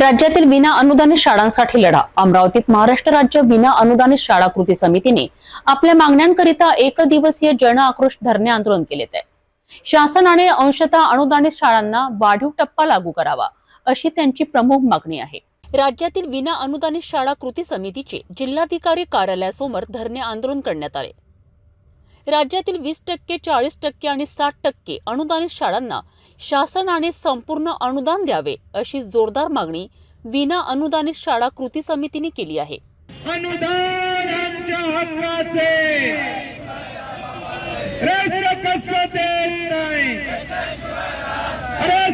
राज्यातील विना अनुदानित शाळांसाठी लढा. अमरावतीत महाराष्ट्र राज्य विना अनुदानित शाळा कृती समितीने आपल्या मागण्यांकरिता एक दिवसीय जन आक्रोश धरणे आंदोलन केले आहे. शासनाने अंशतः अनुदानित शाळांना वाढीव टप्पा लागू करावा अशी त्यांची प्रमुख मागणी आहे. राज्यातील विना अनुदानित शाळा कृती समितीचे जिल्हाधिकारी कार्यालयासमोर धरणे आंदोलन करण्यात आले. राज्यातील वीस टक्के चाळीस टक्के आणि साठ टक्के अनुदानित शाळांना शासनाने संपूर्ण अनुदान द्यावे अशी जोरदार मागणी विना अनुदानित शाळा कृती समितीने केली आहे. अनुदान आमच्या हक्काचे. देत नाही. रस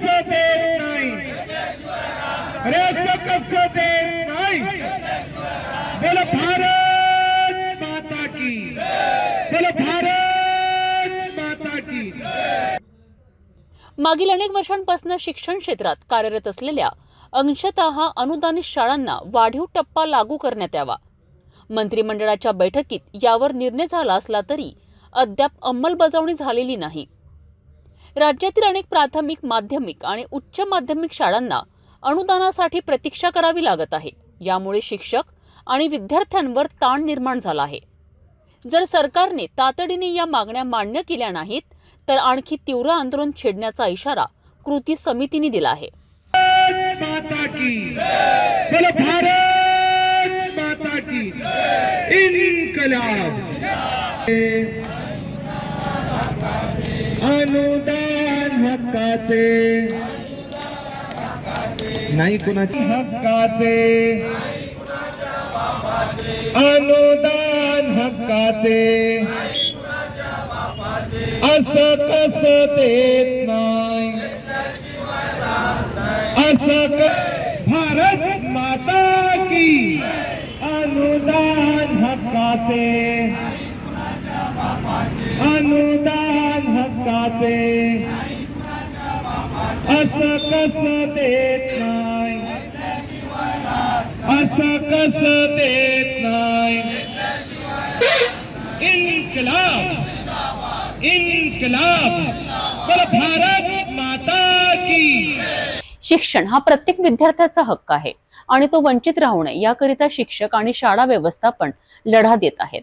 देत नाही. रस देत नाही. भारत माता की मागील अनेक वर्षांपासून शिक्षण क्षेत्रात कार्यरत असलेल्या अंशतः अनुदानित शाळांना वाढीव टप्पा लागू करण्यात यावा. मंत्रिमंडळाच्या बैठकीत यावर निर्णय झाला असला तरी अद्याप अंमलबजावणी झालेली नाही. राज्यातील अनेक प्राथमिक माध्यमिक आणि उच्च माध्यमिक शाळांना अनुदानासाठी प्रतीक्षा करावी लागत आहे. यामुळे शिक्षक आणि विद्यार्थ्यांवर ताण निर्माण झाला आहे. जर सरकारने तातडीने या मागण्या मान्य केल्या नाहीत तर आणखी तीव्र आंदोलन छेडण्याचा इशारा कृती समितीने दिला आहे. अनुदान हक्काचे. नाही कुणाचे? हक्काचे. अनुदान काचे अस कस देत नाही. अस भारत माता की अनुदान हक्काचे. अनुदान हक्काचे. अस कस देत नाही. अस कस देत इनकलाब। इनकलाब। पर भारत माता की। शिक्षण हा प्रत्येक विद्यार्थ्याचा हक्क आहे आणि तो वंचित राहू नये याकरिता शिक्षक आणि शाळा व्यवस्थापन लढा देत आहेत.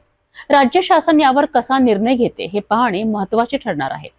राज्य शासन यावर कसा निर्णय घेते हे पाहणे महत्त्वाचे ठरणार आहे.